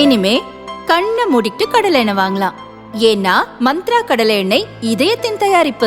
இனிமே கண்ணை மூடிட்டு கடலை எண்ணெய் வாங்கலாம். ஏன்னா மந்த்ரா கடலை எண்ணெய் இதயத்தின் தயாரிப்பு.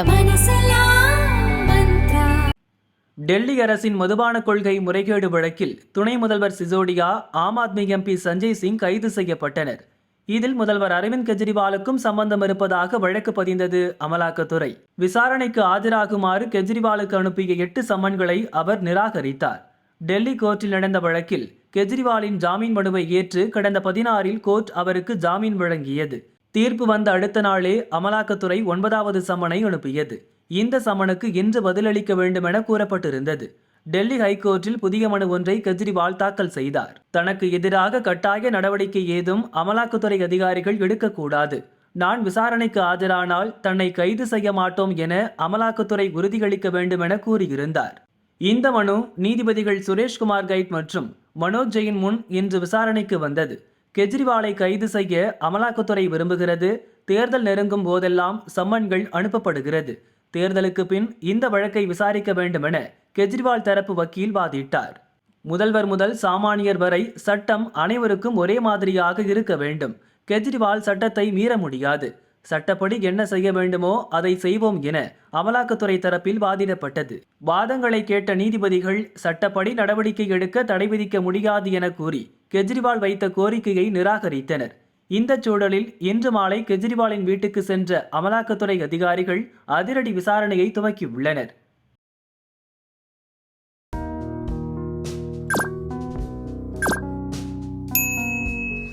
டெல்லி அரசின் மதுபான கொள்கை முறைகேடு வழக்கில் துணை முதல்வர் சிசோடியா ஆம் ஆத்மி எம்பி சஞ்சய் சிங் கைது செய்யப்பட்டனர். இதில் முதல்வர் அரவிந்த் கெஜ்ரிவாலுக்கும் சம்பந்தம் இருப்பதாக வழக்கு பதிந்தது அமலாக்கத்துறை. விசாரணைக்கு ஆஜராகுமாறு கெஜ்ரிவாலுக்கு அனுப்பிய எட்டு சம்மன்களை அவர் நிராகரித்தார். டெல்லி கோர்ட்டில் நடந்த வழக்கில் கெஜ்ரிவாலின் ஜாமீன் மனுவை ஏற்று கடந்த பதினாறில் கோர்ட் அவருக்கு ஜாமீன் வழங்கியது. தீர்ப்பு வந்த அடுத்த நாளே அமலாக்கத்துறை ஒன்பதாவது சம்மனை அனுப்பியது. இந்த சம்மனுக்கு இன்று பதிலளிக்க வேண்டும் என கூறப்பட்டிருந்தது. டெல்லி ஹைகோர்ட்டில் புதிய மனு ஒன்றை கெஜ்ரிவால் தாக்கல் செய்தார். தனக்கு எதிராக கட்டாய நடவடிக்கை ஏதும் அமலாக்கத்துறை அதிகாரிகள் எடுக்கக்கூடாது. நான் விசாரணைக்கு ஆஜரானால் தன்னை கைது செய்ய மாட்டோம் என அமலாக்கத்துறை உறுதியளிக்க வேண்டும் என கூறியிருந்தார். இந்த மனு நீதிபதிகள் சுரேஷ்குமார் கைட் மற்றும் மனோஜ் ஜெயின் முன் இன்று விசாரணைக்கு வந்தது. கெஜ்ரிவாலை கைது செய்ய அமலாக்கத்துறை விரும்புகிறது. தேர்தல் நெருங்கும் போதெல்லாம் சம்மன்கள் அனுப்பப்படுகிறது. தேர்தலுக்கு பின் இந்த வழக்கை விசாரிக்க வேண்டும் என கெஜ்ரிவால் தரப்பு வக்கீல் வாதிட்டார். முதல்வர் முதல் சாமானியர் வரை சட்டம் அனைவருக்கும் ஒரே மாதிரியாக இருக்க வேண்டும். கெஜ்ரிவால் சட்டத்தை மீற முடியாது. சட்டப்படி என்ன செய்ய வேண்டுமோ அதை செய்வோம் என அமலாக்கத்துறை தரப்பில் வாதிடப்பட்டது. வாதங்களை கேட்ட நீதிபதிகள் சட்டப்படி நடவடிக்கை எடுக்க தடை விதிக்க முடியாது என கூறி கெஜ்ரிவால் வைத்த கோரிக்கையை நிராகரித்தனர். இந்த சூழலில் இன்று மாலை கெஜ்ரிவாலின் வீட்டுக்கு சென்ற அமலாக்கத்துறை அதிகாரிகள் அதிரடி விசாரணையை துவக்கியுள்ளனர்.